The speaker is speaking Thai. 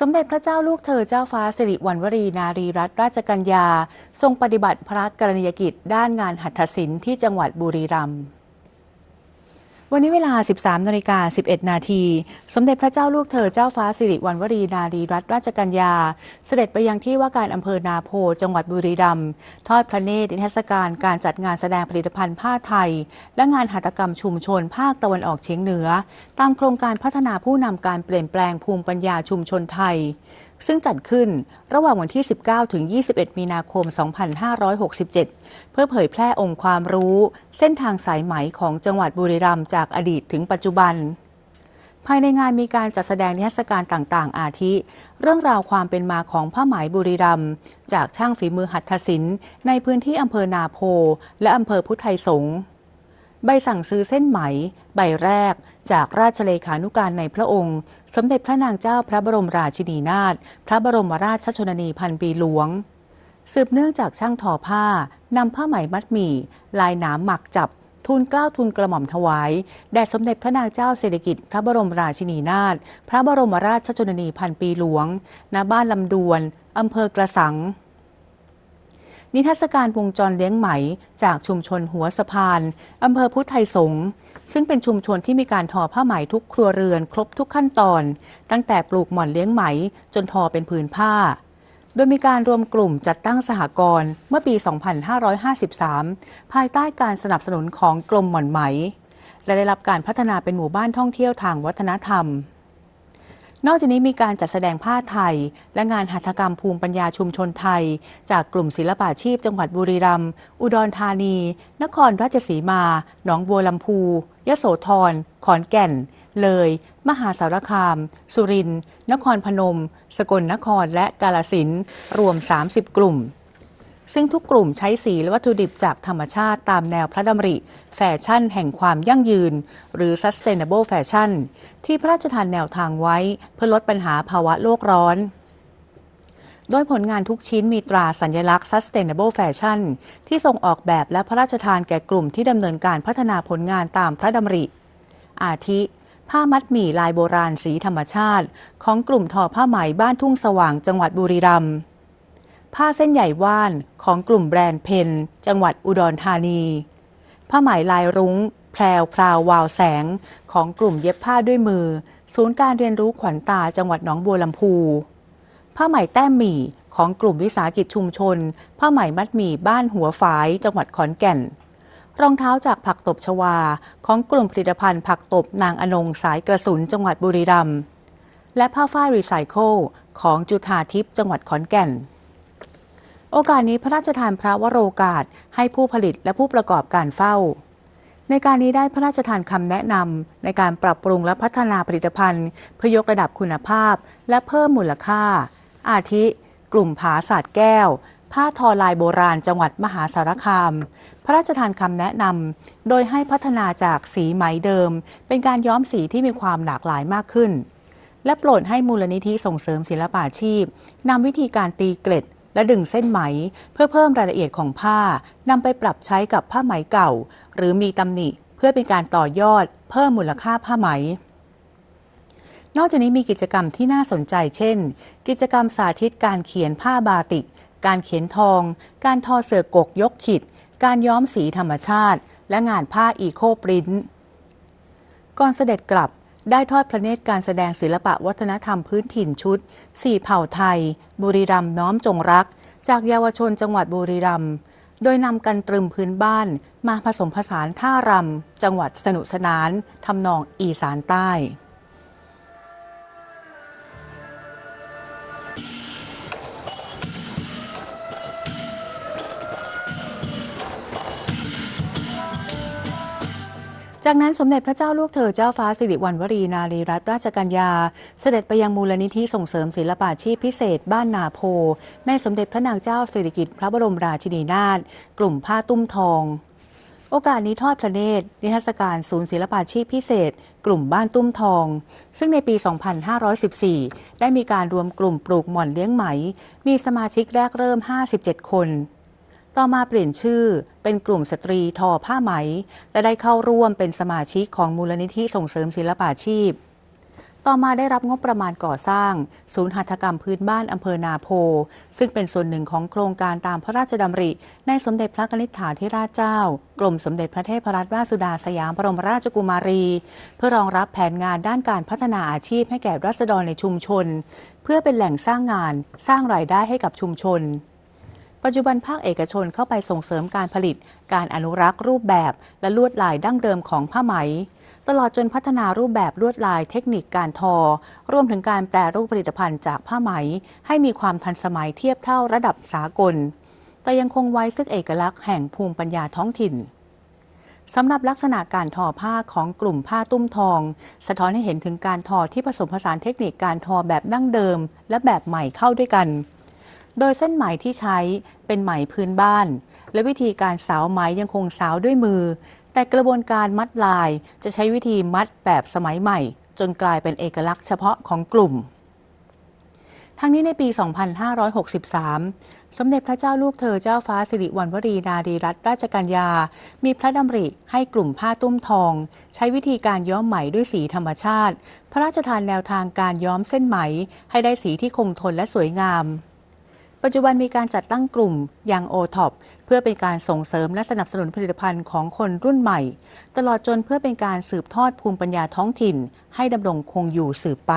สมเด็จพระเจ้าลูกเธอเจ้าฟ้าสิริวัณวรีนารีรัตนราชกัญญา ทรงปฏิบัติพระกรณียกิจด้านงานหัตถศิลป์ที่จังหวัดบุรีรัมย์ วันนี้เวลา 13นาฬิกา11 นาที สมเด็จพระเจ้าลูกเธอเจ้าฟ้าสิริวัณวรีนารีรัตนราชกัญญา เสด็จไปยังที่ว่าการอำเภอนาโพ จังหวัดบุรีรัมย์ ทอดพระเนตรนิทรรศการการจัดงานแสดงผลิตภัณฑ์ผ้าไทย และงานหัตถกรรมชุมชนภาคตะวันออกเฉียงเหนือ ตามโครงการพัฒนาผู้นำการเปลี่ยนแปลงภูมิปัญญาชุมชนไทย ซึ่งจัดขึ้นระหว่างวันที่ 19 ถึง 21 มีนาคม 2567 เพื่อเผยแพร่องค์ความรู้ เส้นทางสายไหมของจังหวัดบุรีรัมย์จากอดีตถึงปัจจุบัน ภายในงานมีการจัดแสดงนิทรรศการต่างๆ อาทิ เรื่องราวความเป็นมาของผ้าไหมบุรีรัมย์จากช่างฝีมือหัตถศิลป์ในพื้นที่อำเภอนาโพ และอำเภอพุทธไทยสงฆ์ ใบสั่งซื้อเส้นไหม ใบแรก จากราชเลขานุการในพระองค์ สมเด็จพระนางเจ้าพระบรมราชินีนาถพระบรมราชชนนีพันปีหลวง สืบเนื่องจากช่างทอผ้านำผ้าไหมมัดหมี่ ลายหนามหมักจับทูลเกล้าทูลกระหม่อมถวายแด่สมเด็จพระนางเจ้าเศรษฐกิจพระบรมราชินีนาถพระบรมราชชนนีพันปีหลวงณบ้านลำดวนอำเภอกระสัง นิทรรศการวงจรเลี้ยงไหม จากชุมชนหัวสะพานอำเภอพุทธไทยสงฆ์ซึ่งเป็นชุมชนที่มีการทอผ้าไหมทุกครัวเรือนครบทุกขั้นตอน ตั้งแต่ปลูกหม่อนเลี้ยงไหมจนทอเป็นผืนผ้า โดยมีการรวมกลุ่มจัดตั้งสหกรณ์เมื่อปี 2553 ภายใต้การสนับสนุนของกรมหม่อนไหม และได้รับการพัฒนาเป็นหมู่บ้านท่องเที่ยวทางวัฒนธรรม นอกจากนี้มีการจัดแสดงผ้าไทย และงานหัตถกรรมภูมิปัญญาชุมชนไทย จากกลุ่มศิลปาชีพ จังหวัดบุรีรัมย์ อุดรธานี นครราชสีมา หนองบัวลำพู ยโสธร ขอนแก่น เลย มหาสารคาม สุรินทร์ นครพนม สกลนคร และกาลสินธุ์รวม 30 กลุ่ม ซึ่งทุกกลุ่มใช้สีและวัตถุดิบจากธรรมชาติตามแนวพระดำริ แฟชั่นแห่งความยั่งยืน หรือ sustainable fashion ที่พระราชทานแนวทางไว้เพื่อลดปัญหาภาวะโลกร้อนโดยผลงานทุกชิ้นมีตราสัญลักษณ์ sustainable fashion ที่ส่งออกแบบและพระราชทานแก่กลุ่มที่ดำเนินการพัฒนาผลงานตามพระดำริ อาทิ ผ้ามัดหมี่ลายโบราณสีธรรมชาติ ของกลุ่มทอผ้าไหมบ้านทุ่งสว่างจังหวัดบุรีรัมย์ ผ้าเส้นใหญ่ว่านของกลุ่มแบรนด์เพนจังหวัดอุดรธานี ผ้าไหมลายรุง้ง แพรวพราววาวแสง ของกลุ่มเย็บผ้าด้วยมือ ศูนย์การเรียนรู้ขวัญตาจังหวัดหนองบัวลำพู ผ้าไหมแต้มหมี่ของกลุ่มวิสาหกิจชุมชน ผ้าไหมมัดหมี่บ้านหัวฝาย จังหวัดขอนแก่น รองเท้าจากผักตบชวา ของกลุ่มผลิตภัณฑ์ผักตบนางอนงสายกระสุนจังหวัดบุรีรัมย์และผ้าฝ้ายรีไซเคิลของจุธาทิพย์จังหวัดขอนแก่น โอกาสนี้พระราชทานพระวโรกาสให้ผู้ผลิตและผู้ประกอบการเฝ้า ในการนี้ได้พระราชทานคำแนะนำในการปรับปรุงและพัฒนาผลิตภัณฑ์ เพื่อยกระดับคุณภาพ และเพิ่มมูลค่า อาทิ กลุ่มผาศาสตร์แก้ว ผ้าทอลายโบราณจังหวัดมหาสารคาม พระราชทานคำแนะนำโดยให้พัฒนาจากสีไหมเดิม เป็นการย้อมสีที่มีความหลากหลายมากขึ้น และโปรดให้มูลนิธิส่งเสริมศิลปาชีพนำวิธีการตีเกล็ด และดึงเส้นไหม เพื่อเพิ่มรายละเอียดของผ้านำไปปรับใช้กับผ้าไหมเก่า หรือมีตำหนิเพื่อเป็นการต่อยอด เพิ่มมูลค่าผ้าไหม นอกจากนี้มีกิจกรรมที่น่าสนใจ เช่น กิจกรรมสาธิตการเขียนผ้าบาติก การเขียนทอง การทอเสือกกยกขิด การย้อมสีธรรมชาติ และงานผ้าอีโคปรินท์ก่อนเสด็จกลับ ได้ทอดพระเนตรการแสดงศิลปะวัฒนธรรมพื้นถิ่นชุด สี่เผ่าไทย บุรีรัมย์น้อมจงรัก จากเยาวชนจังหวัดบุรีรัมย์โดยนำกันตรึมพื้นบ้านมาผสมผสานท่ารำจังหวัดสนุกสนานทำนองอีสานใต้ จากนั้นสมเด็จพระเจ้าลูกเธอเจ้าฟ้าสิริวัณวรีนารีรัตนราชกัญญา เสด็จไปยังมูลนิธิส่งเสริมศิลปาชีพพิเศษ บ้านนาโพ ในสมเด็จพระนางเจ้าสิริกิติ์พระบรมราชินีนาถกลุ่มผ้าตุ้มทอง โอกาสนี้ทอดพระเนตร นิทรรศการศูนย์ศิลปาชีพพิเศษ กลุ่มบ้านตุ้มทอง ซึ่งในปี 2514 ได้มีการรวมกลุ่มปลูกหม่อนเลี้ยงไหม มีสมาชิกแรกเริ่ม 57 คน ต่อมาเปลี่ยนชื่อเป็นกลุ่มสตรีทอผ้าไหม และได้เข้าร่วมเป็นสมาชิกของมูลนิธิส่งเสริมศิลปาชีพ ต่อมาได้รับงบประมาณก่อสร้าง ศูนย์หัตถกรรมพื้นบ้านอำเภอนาโพ ซึ่งเป็นส่วนหนึ่งของโครงการตามพระราชดำริ ในสมเด็จพระนิษฐาธิราชเจ้า กรมสมเด็จพระเทพรัตนราชสุดาสยามบรมราชกุมารี เพื่อรองรับแผนงานด้านการพัฒนาอาชีพให้แก่รัษฎรในชุมชน เพื่อเป็นแหล่งสร้างงาน สร้างรายได้ให้กับชุมชน ปัจจุบันภาคเอกชนเข้าไปส่งเสริมการผลิต การอนุรักษ์รูปแบบและลวดลายดั้งเดิมของผ้าไหม ตลอดจนพัฒนารูปแบบลวดลายเทคนิคการทอ รวมถึงการแปรรูปผลิตภัณฑ์จากผ้าไหม ให้มีความทันสมัยเทียบเท่าระดับสากล แต่ยังคงไว้ซึ่งเอกลักษณ์แห่งภูมิปัญญาท้องถิ่นสำหรับลักษณะการทอผ้าของกลุ่มผ้าตุ้มทอง สะท้อนให้เห็นถึงการทอที่ผสมผสานเทคนิคการทอแบบดั้งเดิม และแบบใหม่เข้าด้วยกัน โดยเส้นไหมที่ใช้เป็นไหมพื้นบ้าน และวิธีการสาวไหมยังคงสาวด้วยมือ แต่กระบวนการมัดลายจะใช้วิธีมัดแบบสมัยใหม่ จนกลายเป็นเอกลักษณ์เฉพาะของกลุ่ม ทั้งนี้ในปี 2563 สมเด็จพระเจ้าลูกเธอเจ้าฟ้าสิริวัณวรีนารีรัตนราชกัญญา มีพระดำริให้กลุ่มผ้าตุ้มทอง ใช้วิธีการย้อมไหมด้วยสีธรรมชาติ พระราชทานแนวทางการย้อมเส้นไหม ให้ได้สีที่คงทนและสวยงาม ปัจจุบันมีการจัดตั้งกลุ่มยังโอท็อปเพื่อเป็นการส่งเสริมและสนับสนุนผลิตภัณฑ์ของคนรุ่นใหม่ ตลอดจนเพื่อเป็นการสืบทอดภูมิปัญญาท้องถิ่น ให้ดำรงคงอยู่สืบไป